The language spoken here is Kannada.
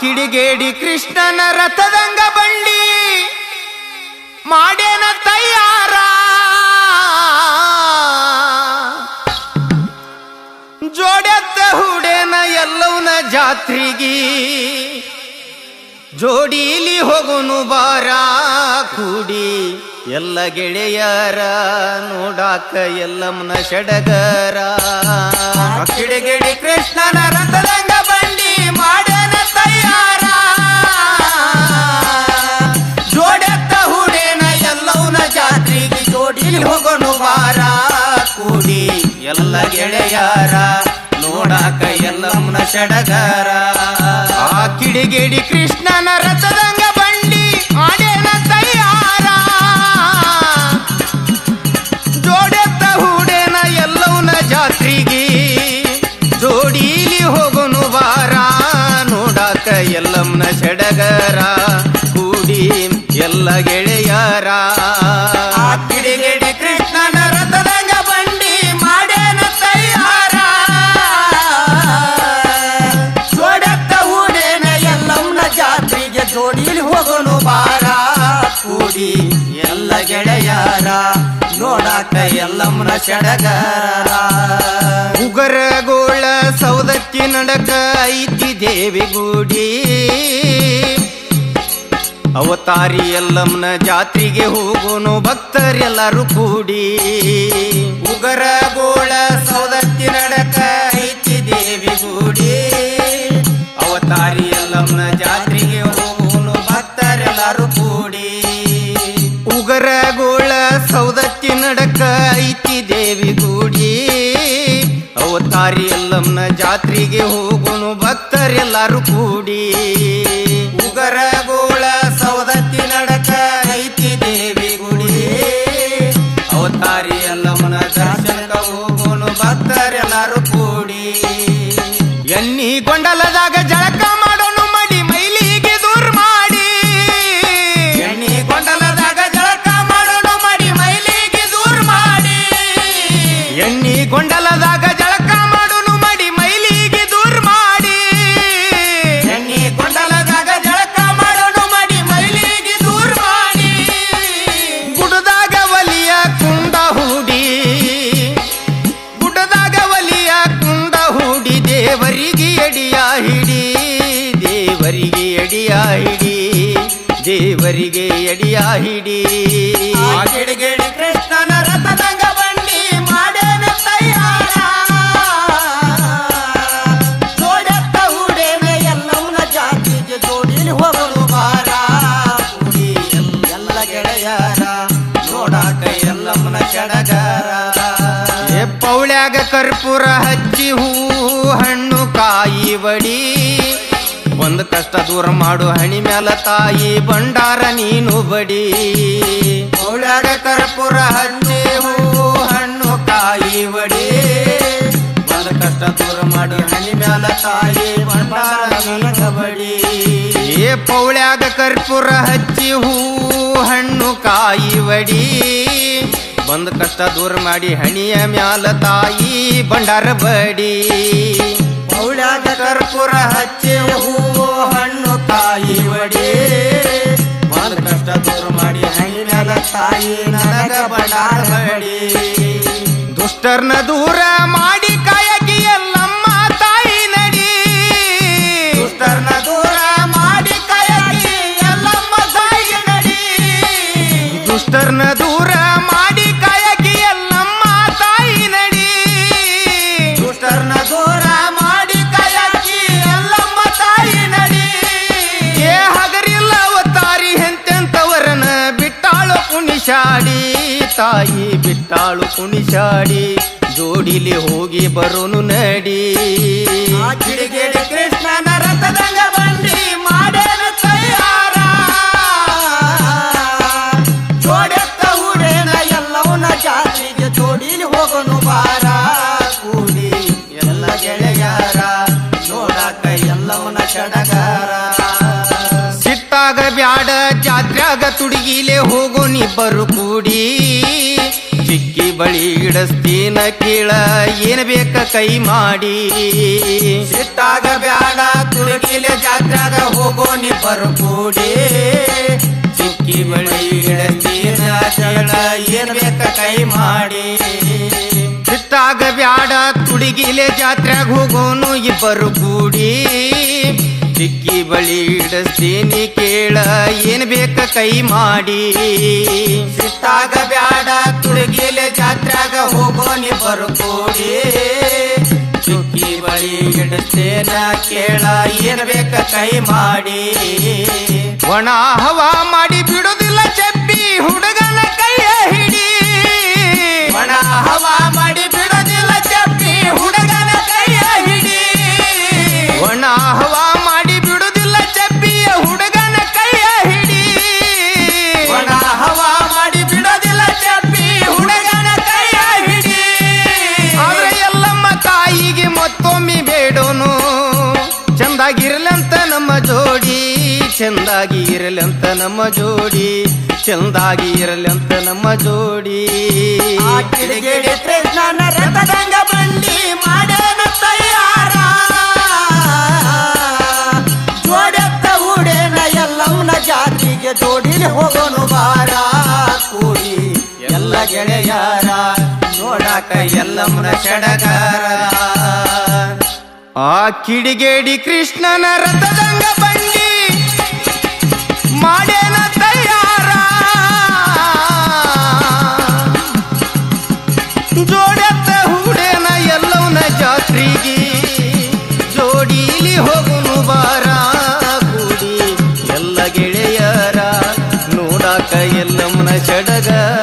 ಕಿಡಿಗೇಡಿ ಕೃಷ್ಣನ ರಥದಂಗ ಬಂಡಿ ಮಾಡೇನ ತಯಾರ. ಜೋಡೆತ್ತ ಹುಡೇನ ಎಲ್ಲವನ ಜಾತ್ರಿಗಿ. ಜೋಡೀಲಿ ಹೋಗುನು ಬಾರ ಕೂಡಿ ಎಲ್ಲ ಗೆಳೆಯರ ನೋಡಾಕ ಎಲ್ಲಮ್ಮನ ಷಡಗರ ಕಿಡಿಗೇಡಿ ಕೃಷ್ಣನ ರಥದಂಗ ಎಲ್ಲ ಗೆಳೆಯಾರ, ನೋಡಾಕ ಎಲ್ಲಮ್ಮನ ಷಡಗಾರ. ಆ ಕಿಡಿಗೇಡಿ ಕೃಷ್ಣನ ರಥದಂಗ ಬಂಡಿ ಮಾಡೇನ ತಯಾರ. ಜೋಡೆತ್ತ ಹೂಡೇನ ಎಲ್ಲವನ ಜಾತ್ರೆಗೆ, ಜೋಡೀಲಿ ಹೋಗುನು ವಾರ. ನೋಡಾಕ ಎಲ್ಲಮ್ಮನ ಸಡಗರ ಕೂಡಿ ಎಲ್ಲ ಗೆಳೆಯರ. ಜೋಡೀಲಿ ಹೋಗೋನು ಬಾರ. ಕೂಡಿ ಎಲ್ಲ ಗೆಳೆಯಾರ, ನೋಡಾಕ ಎಲ್ಲಮ್ಮನ ಸಡಗರ ಉಗರಗೋಳ ಸೌದತ್ತಿ ನಡಕ ಐತಿ ದೇವಿ ಗುಡಿ ಅವತಾರಿ ಎಲ್ಲಮ್ಮನ ಜಾತ್ರೆಗೆ ಹೋಗೋನು ಭಕ್ತರೆಲ್ಲರೂ ಕೂಡಿ. ಉಗರಗೋಳ ಸೌದತ್ತಿ ನಡಕ ಐತಿ ದೇವಿ ಗುಡಿ ಅವತಾರಿ ಎಲ್ಲಮ್ಮನ ಜಾತ್ರೆಗೆ ಜಾತ್ರೆಗೆ ಹೋಗೋನು ಭಕ್ತರೆಲ್ಲರೂ ಕೂಡಿ. ಉಗರಗೋಳ ಸೌದತ್ತಿ ನಡಕ ಐತಿ ದೇವಿ ಗುಡಿ. ಅವತಾರಿ ಮನ ದರ್ಶನಕ ಹೋಗುನು ಭಕ್ತರೆಲ್ಲರೂ ಕೂಡಿ. ಎನ್ನಿ ಗೊಂಡಲದಾಗ ಎಡಿಯ ಹಿಡಿ ದೇವರಿಗೆ ಎಡಿಯ ಹಿಡಿ ದೇವರಿಗೆ ಎಡಿಯ ಹಿಡಿ. ಗಿಡಗಿಡಿ ಕೃಷ್ಣನ ರಥದಂಗ ಬಂಡಿ ಮಾಡೇನ ತಯಾರ. ಜೋಡತ್ತ ಹೂಡೇನ ಎಲ್ಲವನ ಜಾತಿಗೆ ಜೋಡಿಲಿ ಹೋಗಲು ಬಾರ ಎಲ್ಲ ಗೆಳೆಯರ ನೋಡಾಕ ಎಲ್ಲಮ್ಮನ ಸಡಗರ ಏ ಪೌಳ್ಯಾಗ ಕರ್ಪೂರ ಹಚ್ಚಿ ಹೂ ಹಣ್ಣು ಕಾಯಿ ಬಡಿ. ಒಂದ್ ಕಷ್ಟ ದೂರ ಮಾಡು ಹಣಿ ಮ್ಯಾಲ ತಾಯಿ ಬಂಡಾರ ನೀನು ಬಡಿ. ಪೌಳ್ಯಾಗ ಕರ್ಪುರ ಹಣ್ಣೆ ಹೂ ಹಣ್ಣು ಕಾಯಿ ಬಡಿ. ಒಂದ್ ಕಷ್ಟ ದೂರ ಮಾಡು ಹಣಿ ಮ್ಯಾಲ ತಾಯಿ ಬಂಡಾರ ನೀನು ಬಡಿ. ಏ ಪೌಳ್ಯಾಗ ಕರ್ಪೂರ ಹಚ್ಚಿ ಹೂ ಹಣ್ಣು ಕಾಯಿ ಬಡಿ. ಬಂದ ಕಷ್ಟ ದೂರ ಮಾಡಿ ಹಣಿಯ ಮ್ಯಾಲ ತಾಯಿ ಬಂಡಾರ ಬಡಿ. ಕರ್ಪೂರ ಹಚ್ಚಿ ಹೂ ಹಣ್ಣು ತಾಯಿ ವಡಿ ಕಷ್ಟ ದೂರ ಮಾಡಿ ಹೈನದ ತಾಯಿ ನನಗ ಬಂಡಾರ ಬಡಿ ದುಷ್ಟರ್ನ ದೂರ ಮಾಡಿ ಕಾಯಕಿ ಎಲ್ಲಮ್ಮ ತಾಯಿ ನಡಿ. ದುಷ್ಟರ್ನ ದೂರ ಮಾಡಿ ಕಾಯಕಿ ಎಲ್ಲಮ್ಮ ತಾಯಿ ನಡಿ. ದುಷ್ಟರ್ನ ದೂರ ಮಾಡಿ ಕಾಯಕಿ ಎಲ್ಲಮ್ಮ ತಾಯಿ ನಡಿ. ದುಷ್ಟರ್ನ ದೂರ ಕುಣಿಶಾಡಿ ತಾಯಿ ಬಿಟ್ಟಾಳು ಕುಣಿಶಾಡಿ ಜೋಡಿಲಿ ಹೋಗಿ ಬರೋನು ನಡಿ. ಕೃಷ್ಣನ ರಥದಂಗ ಬಂಡಿ. ಬ್ಯಾಡ ನೀ ಬರು ಕೂಡಿ. ಚಿಕ್ಕಿ ಬಳಿ ಇಡಸ್ತೀನ ಕೀಳ, ಏನ್ ಬೇಕ ಕೈ ಮಾಡಿ. ಸಿಟ್ಟಾಗ ಬ್ಯಾಡ ತುಳುಕಿಲೆ ಜಾತ್ರಾಗ ಹೋಗೋನಿ ಬರ್ಕೂಡಿ ಚಿಕ್ಕಿ ಬಳಿ ಇಡಸ್ತೀನ ಕೀಳ, ಏನ್ ಬೇಕ ಕೈ ಮಾಡಿ. ಸಿಟ್ಟಾಗ ಬ್ಯಾಡ ತುಡಿಗಿಲೆ ಜಾತ್ರಾಗ ಹೋಗೋನು ಇಬ್ಬರು ಕೂಡಿ. ಚಿಕ್ಕಿ ಬಳಿ ಇಡಸ್ತೀನಿ ಕೇಳ ಏನ್ ಬೇಕ ಕೈ ಮಾಡಿ? ಸಿಟ್ಟಾಗ ಬ್ಯಾಡ ತುಳುಕಿಲೆ ಜಾತ್ರಾಗ ಹೋಗೋನಿ ಬರ್ಕೋಡಿ. ಚಿಕ್ಕಿ ಬಳಿ ಇಡಸ್ತೇನ ಕೇಳ ಏನ್ ಬೇಕ ಕೈ ಮಾಡಿ? ಒಣ ಹವಾ ಮಾಡಿ ಬಿಡುದಿಲ್ಲ ಚಂದಾಗಿ ಇರಲಂತ ನಮ್ಮ ಜೋಡಿ ಚಂದಾಗಿ ಇರಲಂತ ನಮ್ಮ ಜೋಡಿ. ಆ ಕಿಡಿಗೇಡಿ ಕೃಷ್ಣನ ರಥದಂಗ ಬಂಡಿ ಮಾಡೇನ ತಯಾರ ಜೋಡೆತ್ತ ಹೂಡೇನ ಎಲ್ಲವನ ಜಾತಿಗೆ ಜೋಡಿಲಿ ಹೋಗೋನು ಬಾರ. ಕೂಡಿ ಎಲ್ಲ ಗೆಳೆಯಾರ ನೋಡಾಕ ಎಲ್ಲಮ್ಮನ ಸಡಗಾರ ಆ ಕಿಡಿಗೇಡಿ ಕೃಷ್ಣನ ರಥದಂಗ ಎಲ್ಲಮ್ಮನ